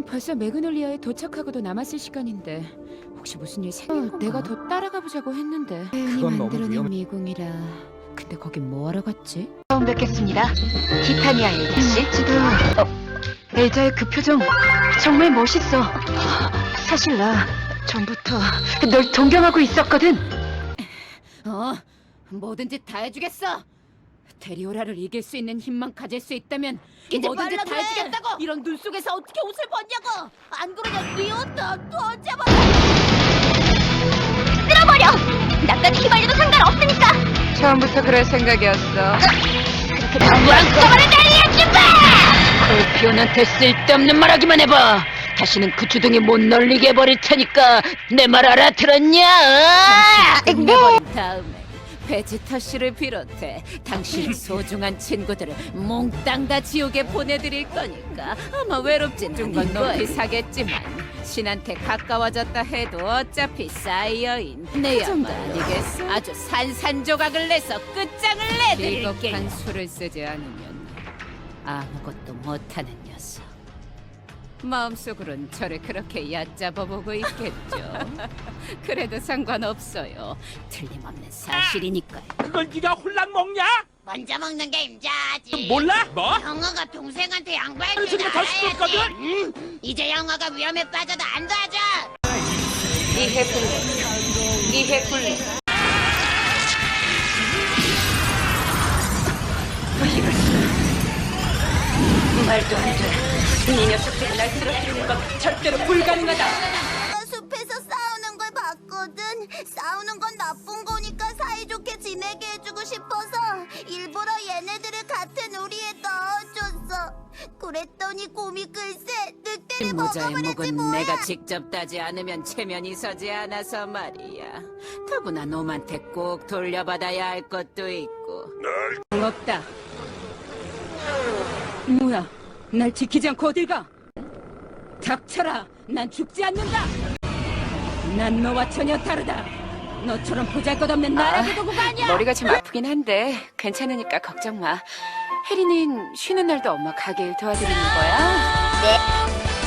지금 벌써 매그놀리아에 도착하고도 남았을 시간인데 혹시 무슨 일 생긴 건가? 내가 더 따라가 보자고 했는데 혜은이 그건 너무 만들어낸 위험해. 미궁이라 근데 거긴 뭐하러 갔지? 처음 뵙겠습니다. 티타니아 엘자 씨. 어, 엘자의 그 표정 정말 멋있어. 사실 나 전부터 널 동경하고 있었거든. 어, 뭐든지 다 해주겠어. 데리오라를 이길 수 있는 힘만 가질 수 있다면 이제 뭐든지 빨라 다 그래. 해주겠다고. 이런 눈 속에서 어떻게 옷을 벗냐고! 안 그러냐 리온도 또 잡아! 쓸어버려. 나까지 휘말려도 상관없으니까. 처음부터 그럴 생각이었어. 그렇게 당부랑 써버려 달리야 봐. 골피오한테 쓸데없는 말하기만 해봐. 다시는 그 주둥이 못 놀리게 해버릴 테니까 내 말 알아들었냐? 끝내버린 다음에 베지터 씨를 비롯해 당신 소중한 친구들을 몽땅 다 지옥에 보내드릴 거니까 아마 외롭진 중건 높이 사겠지만 신한테 가까워졌다 해도 어차피 사이어인 내 양반 아니겠어? 아주 산산조각을 내서 끝장을 내드릴게. 비겁한 수를 쓰지 않으면 아무것도 못하는 녀석 마음속으론 저를 그렇게 얕잡아 보고 있겠죠 그래도 상관없어요. 틀림없는 사실이니까요. 그걸 네가 홀랑 먹냐? 먼저 먹는 게 임자지 몰라? 뭐? 형아가 동생한테 양보할 줄더 알아야지 시끄럽거든? 음, 이제 형아가 위험에 빠져도 안 도와줘. 말도 안 돼. 네 녀석들이 날 쓰러뜨리는 건 절대로 불가능하다. 내가 숲에서 싸우는 걸 봤거든. 싸우는 건 나쁜 거니까 사이좋게 지내게 해주고 싶어서 일부러 얘네들을 같은 우리에 넣어줬어. 그랬더니 곰이 글쎄 늑대를 모자의 먹어버렸지 목은 뭐야. 내가 직접 따지 않으면 체면이 서지 않아서 말이야. 더구나 놈한테 꼭 돌려받아야 할 것도 있고. 없다. 뭐야? 날 지키지 않고 어딜 가? 닥쳐라! 난 죽지 않는다! 난 너와 전혀 다르다! 너처럼 보잘것없는 나라고 도구가 아니야! 머리가 좀 아프긴 한데 괜찮으니까 걱정 마. 혜리는 쉬는 날도 엄마 가게 일 도와드리는 거야.